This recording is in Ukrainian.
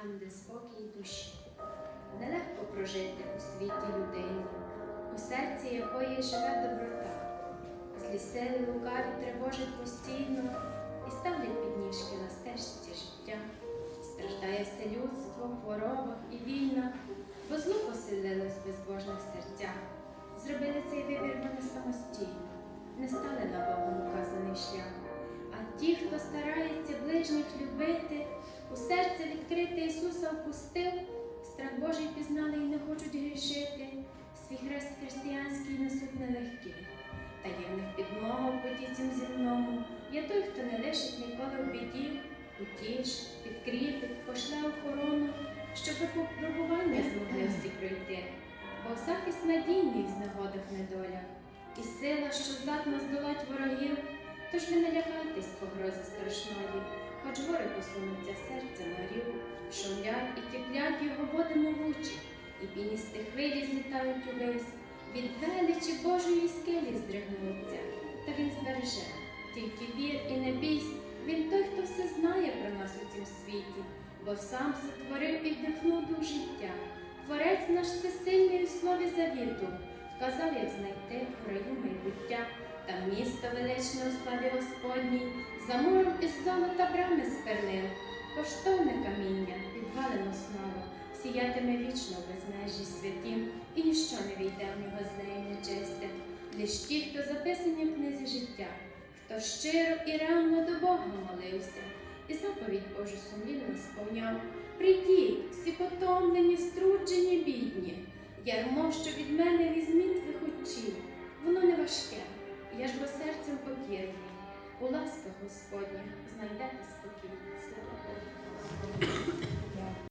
там, де спокій душі. Нелегко прожити у світі людині, у серці якої живе доброта. Злі сили лукаві тривожать постійно і ставлять підніжки на стежці життя. Страждає все людство в хворобах і війнах, бо зло поселилось в безбожних серцях. Зробили цей вибір вони самостійно, не стали на Богом указаний шлях. А ті, хто старається ближніх любити, впустив, страх Божий пізнали і не хочуть грішити, свій хрест християнський несуть нелегкий. Таємних підмога в поті цим земному. Є той, хто не лишить ніколи в біді, утішить, підкріпить, пошле охорону, щоб випробування змогли всі пройти, бо захист надійний в знегодах недолях, і сила, що здатна здолать ворогів, тож не лякайтесь погрози шумлять і киплять його води мовучі, і піністі хвилі злітають увесь, від величі Божої скелі здригнуться, та він збереже, тільки вір і не бійсь, він той, хто все знає про нас у цім світі, бо сам сотворив і вдихнув дух життя. Творець наш всесильний у слові завіту, вказав, як знайти в раю майбуття, там місто величне у славі Господній, за муром із золота брами сперлив, коштовне каміння, підвалено слава, сіятиме вічно безмежі святім, і ніщо не війде в нього з неї нечисте, лиш ті, хто записані в книзі життя, хто щиро і ревно до Бога молився, і заповідь Божу сумлінно сповняв. Прийдіть, всі потомлені, струджені, бідні, ярмо, що від мене візьміть ви хочі, воно не важке, я ж бо серцем покірний. У ласках Господніх знайдете спокій.